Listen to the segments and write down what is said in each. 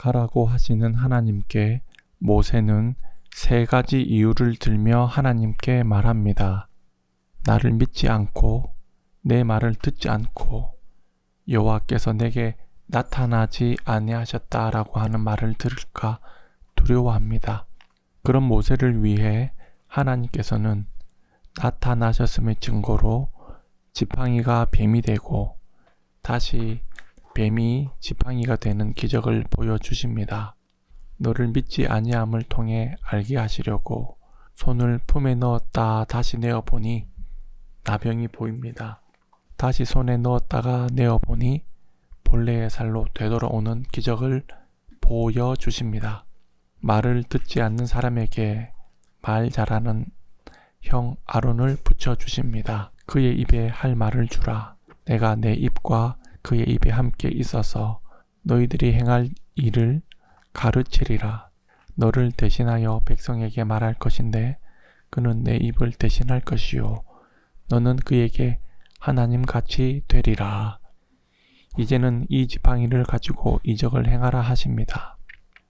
가라고 하시는 하나님께 모세는 세 가지 이유를 들며 하나님께 말합니다. 나를 믿지 않고 내 말을 듣지 않고 여호와께서 내게 나타나지 아니하셨다라고 하는 말을 들을까 두려워합니다. 그런 모세를 위해 하나님께서는 나타나셨음의 증거로 지팡이가 뱀이 되고 다시 뱀이 지팡이가 되는 기적을 보여주십니다. 너를 믿지 아니함을 통해 알게 하시려고 손을 품에 넣었다 다시 내어 보니 나병이 보입니다. 다시 손에 넣었다가 내어 보니 본래의 살로 되돌아오는 기적을 보여 주십니다. 말을 듣지 않는 사람에게 말 잘하는 형 아론을 붙여 주십니다. 그의 입에 할 말을 주라. 내가 내 입과 그의 입에 함께 있어서 너희들이 행할 일을 가르치리라. 너를 대신하여 백성에게 말할 것인데 그는 내 입을 대신할 것이요. 너는 그에게 하나님 같이 되리라. 이제는 이 지팡이를 가지고 이적을 행하라 하십니다.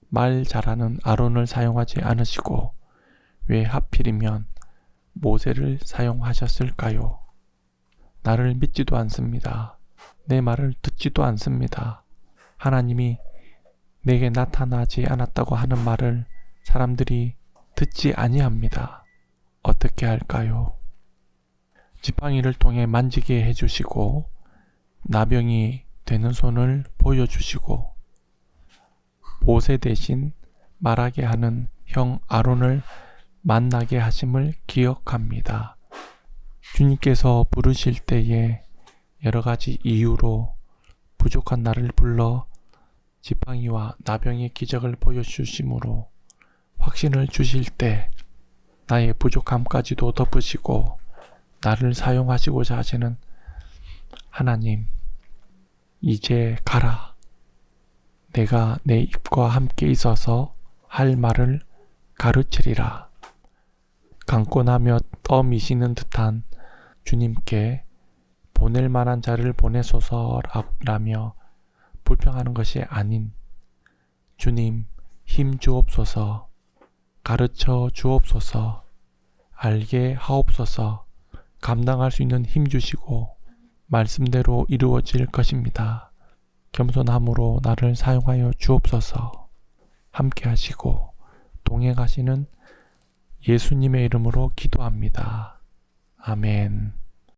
말 잘하는 아론을 사용하지 않으시고 왜 하필이면 모세를 사용하셨을까요? 나를 믿지도 않습니다. 내 말을 듣지도 않습니다. 하나님이 내게 나타나지 않았다고 하는 말을 사람들이 듣지 아니합니다. 어떻게 할까요? 지팡이를 통해 만지게 해주시고 나병이 되는 손을 보여주시고 모세 대신 말하게 하는 형 아론을 만나게 하심을 기억합니다. 주님께서 부르실 때에 여러 가지 이유로 부족한 나를 불러 지팡이와 나병의 기적을 보여주심으로 확신을 주실 때 나의 부족함까지도 덮으시고 나를 사용하시고자 하시는 하나님, 이제 가라. 내가 내 입과 함께 있어서 할 말을 가르치리라. 강권하며 떠미시는 듯한 주님께 보낼 만한 자를 보내소서라며 불평하는 것이 아닌 주님 힘 주옵소서 가르쳐 주옵소서 알게 하옵소서 감당할 수 있는 힘 주시고 말씀대로 이루어질 것입니다. 겸손함으로 나를 사용하여 주옵소서 함께 하시고 동행하시는 예수님의 이름으로 기도합니다. 아멘.